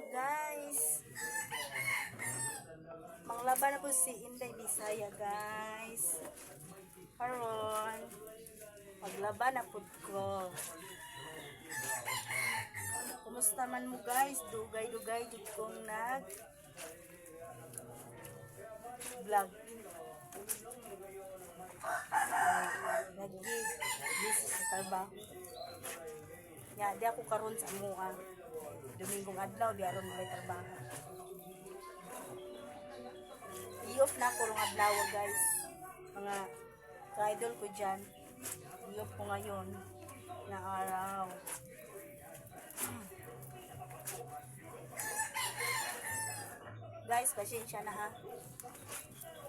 Hello guys. Manglaban ako si Inday Bisaya guys. Karon maglaban na pud ko. Kumusta man mo guys? Dugay-dugay jud kong nag vlog. Nagi busy sa trabaho. Ya, di ako karon sa amuan. Domingong adlaw di aron may trabaho. I-off na ako rong adlaw guys. Mga ka-idol ko dyan. I-off ko ngayon na araw. Guys, pasensya na ha.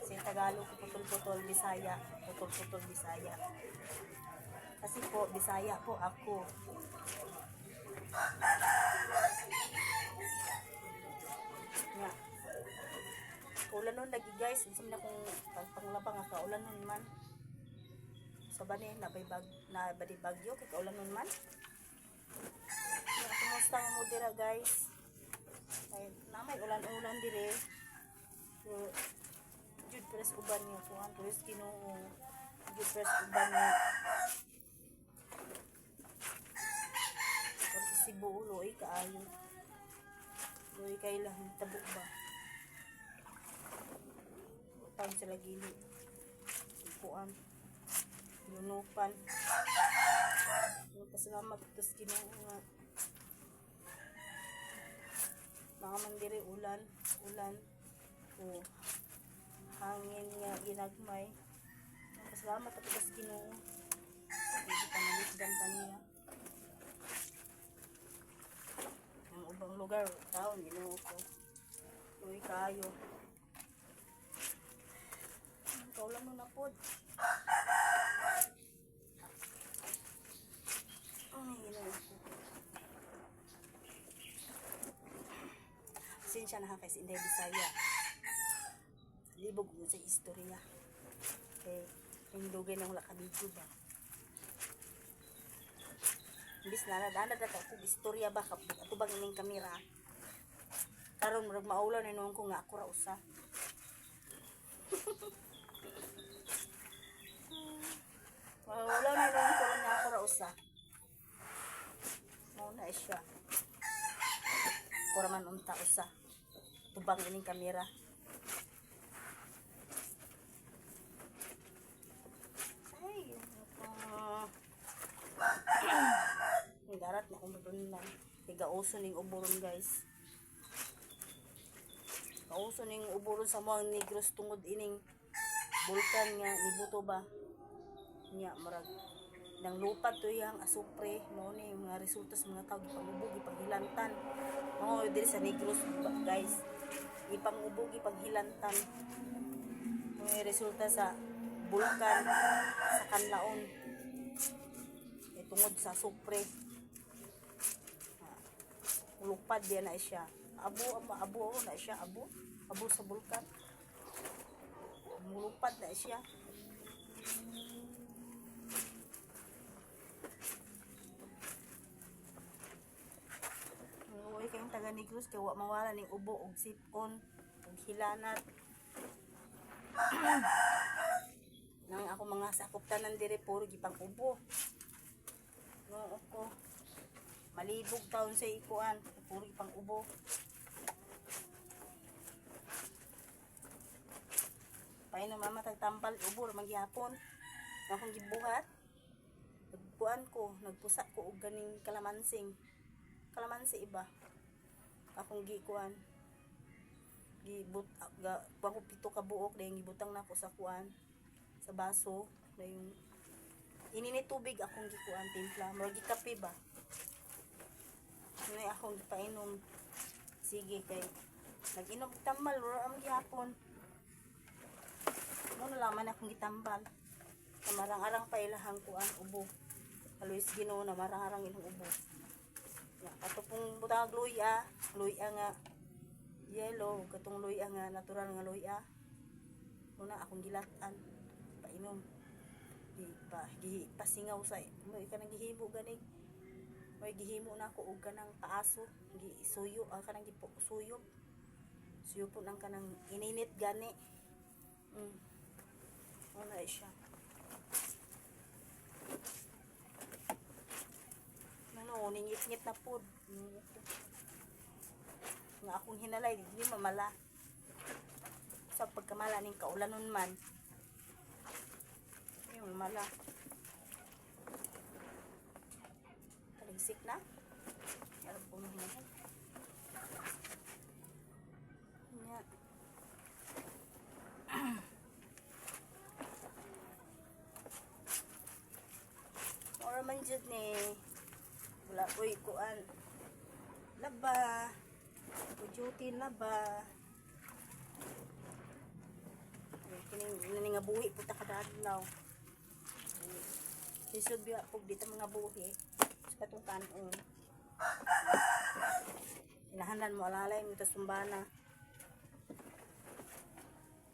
Kasi Tagalog ko putol-putol Bisaya. Putol-putol Bisaya. Kasi po, Bisaya po ako. Nga. Kaulan nun lagi guys. Isip na kung pagpanglabang nga kaulan nun man. Sa bani, nabay bag, nabay bagyo. Kay kaulan nun man. Kumusta nga mo dira guys? Ay, namay ulan-ulan dire. So, jud press uban niyo kuan press Ginoo. Jud press uban niyo. Buulo ay kaayo. Luoy kay lang tabok ba. Utang sila gili. Kuan. Yunupan. Pasalamat ito sa Ginoo nga. Mga mandiri ulan, ulan. O hangin nga ginagmay. Pasalamat sa Ginoo. Hindi pa nalisdan pa niya. Ang ubang lugar, taon, ginoo ko. Uy, kayo. Kaulan mo na po. Ay, ginoo ko. Sinsya na ha kasi hindi Bisaya. Libog mo sa istorya. Okay. Yung dugay na wala ka dito ba? Imbis na nadaan na ako istorya ba kapag ato bang ining kamera. Karon murag maulaw na noon ko nga ako ra usa. Maulaw na noon ko nga ako ra usa. Mao na siya. Kura man unta usa. Tubang ining kamera. Ay, uh, Doon lang. Igauso ning uburon guys. Kauso ning uburon sa mga negros tungod ining bulkan nga nibuto ba. Nya marag nang lupat to yang asupre. Mo ni mga resulta sa mga tao gipangubog gipanghilantan mo diri sa negros guys. Gipangubog gipanghilantan. May resulta sa bulkan sa kanlaon. Eh, tungod sa supre lupad diyan na siya. Abo, abo, abo, na siya, abo. Abo sa bulkan. Mulupad na siya. Uy, kayong taga Negros, kaya wa mawala ning ubo, og sipon, og hilanat. Nang ako mga sakop tanan dire puro gipang ubo. No, ako malibog taon sa ikuan. Puro pang ubo. Pahay na mama tagtampal ubo magyapon akong gibuhat. Nagkuan ko nagpusa ko og ganing kalamansing. Kalamansi iba. Akong gikuan. Gibut ga kuan ko pito ka buok dahil gibutang na ko sa kuan sa baso. Na yung ininit tubig akong gikuan timpla. Murag gikape ba Nay akong gipainom. Sige kay nag-inom tambal ro am gihapon. Mo na laman akong gitambal. Kamarang-arang pa ilahang kuan ubo. Aluis Ginoo na marang-arang ilang ubo. Ya, ato pong butang luya, luya nga yellow, katong luya nga natural nga luya. Muna akong gilatan, painom. Di pa, gi pasingaw sa mo ka nang gihibo ganig. May gihimo na ako og kanang paaso, gi suyo, ang kanang gipo suyo. Suyo po nang kanang ininit gani. Mm. Wala siya. Ano, ningit-ngit na po. Nga akong hinalay, di mamala. Sa pagkamala ning kaulanon man. Yung mamala. Taligsik na. Alam po. Nga. Ora man jud ni wala ko'y kuan. Laba. O duty laba. Kining nani nga buhi puta kada adlaw Sisod biya pug dito mga buhi katong kanon Inahanan mo alalay mo sumbana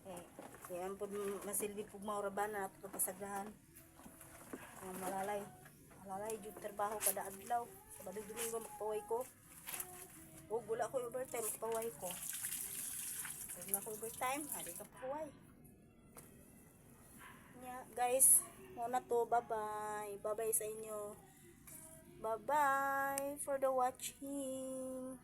Eh, yan po masilbi pug maurabana ato pasagdahan ang malalay. Malalay, jud trabaho kada adlaw. Sabado domingo magpaway ko. O gula ko overtime, magpaway ko. Pag na ko overtime, hadi ka paway. Nya, guys, muna to, bye-bye. Bye-bye sa inyo. Bye-bye for the watching.